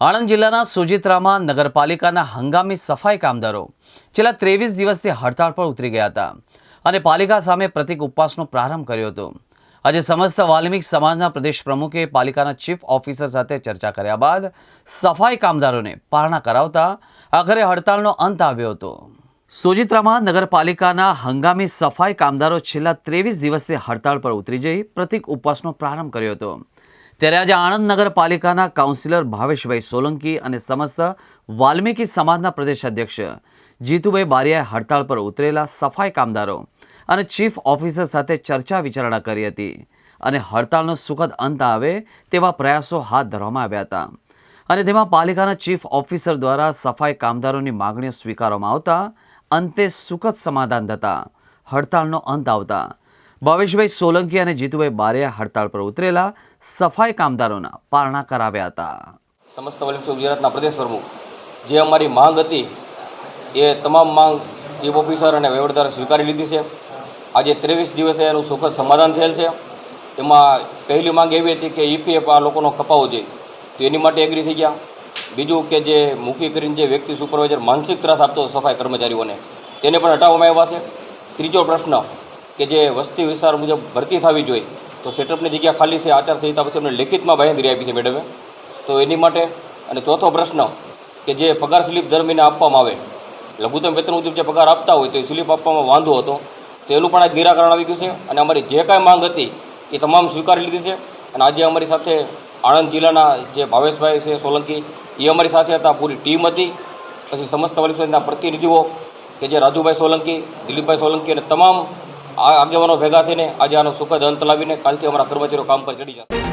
આણંદ જિલ્લાના સુજિત્રામાં નગરપાલિકાના હંગામી સફાઈ કામદારો છેલ્લા ત્રેવીસ દિવસથી હડતાળ પર ઉતરી ગયા હતા અને પાલિકા સામે પ્રતિક ઉપવાસનો પ્રારંભ કર્યો હતો. આજે સમસ્ત વાલ્મિક સમાજના પ્રદેશ પ્રમુખે પાલિકાના ચીફ ઓફિસર સાથે ચર્ચા કર્યા બાદ સફાઈ કામદારોને પારણા કરાવતા આખરે હડતાળનો અંત આવ્યો હતો. સોજિત્રામાં નગરપાલિકાના હંગામી સફાઈ કામદારો છેલ્લા ત્રેવીસ દિવસથી હડતાળ પર ઉતરી જઈ પ્રતિક ઉપવાસનો પ્રારંભ કર્યો હતો. ત્યારે આજે આણંદ નગરપાલિકાના કાઉન્સિલર ભાવેશભાઈ સોલંકી અને સમસ્ત વાલ્મીકી સમાજના પ્રદેશ અધ્યક્ષ જીતુભાઈ બારિયાએ હડતાળ પર ઉતરેલા સફાઈ કામદારો અને ચીફ ઓફિસર સાથે ચર્ચા વિચારણા કરી હતી અને હડતાળનો સુખદ અંત આવે તેવા પ્રયાસો હાથ ધરવામાં આવ્યા હતા. અને તેમાં પાલિકાના ચીફ ઓફિસર દ્વારા સફાઈ કામદારોની માગણીઓ સ્વીકારવામાં આવતા અંતે સુખદ સમાધાન થતાં હડતાળનો અંત આવતા ભાવેશભાઈ સોલંકી અને જીતુભાઈ બારિયા હડતાળ પર ઉતરેલા સફાઈ કામદારોના પારણા કરાવ્યા હતા. સમસ્ત વલ્લભ ગુજરાતના પ્રદેશ પ્રમુખ. જે અમારી માંગ હતી, એ તમામ માંગ ચીફ ઓફિસર અને વહીવટદારે સ્વીકારી લીધી છે. આજે ત્રેવીસ દિવસે એનું સુખદ સમાધાન થયેલ છે. એમાં પહેલી માંગ એવી હતી કે ઈપીએફ આ લોકોનો ખપાવો જોઈએ. તો એની માટે એગ્રી થઈ ગયા. બીજું કે જે મૂકી કરીને જે વ્યક્તિ સુપરવાઇઝર માનસિક ત્રાસ આપતો સફાઈ કર્મચારીઓને, તેને પણ હટાવવામાં આવ્યા છે. ત્રીજો પ્રશ્ન કે જે વસ્તી વિસ્તાર મુજબ ભરતી થવી જોઈએ, તો સેટઅપની જગ્યા ખાલી છે આચારસંહિતા પછી અમને લેખિતમાં બાંહેધરી આપી છે મેડમે. તો એની માટે, અને ચોથો પ્રશ્ન, કે જે પગાર સ્લીપ દર મહિને આપવામાં આવે, લઘુત્તમ વેતન મુજબ જે પગાર આપતા હોય, તો એ સ્લીપ આપવામાં વાંધો હતો, તો એનું પણ આજ નિરાકરણ આવી ગયું છે, અને અમારી જે કાંઈ માંગ હતી, એ તમામ સ્વીકારી લીધી છે, અને આજે અમારી સાથે આણંદ જિલ્લાના જે ભાવેશભાઈ છે, સોલંકી, એ અમારી સાથે હતા, પૂરી ટીમ હતી, પછી સમસ્ત વલિપના પ્રતિનિધિઓ, કે જે રાજુભાઈ સોલંકી, દિલીપભાઈ સોલંકી અને તમામ આ આગેવાનો ભેગા થઈને આજે આનો સુખદ અંત લાવીને કાલથી અમારા કર્મચારીઓ કામ પર ચડી જશે.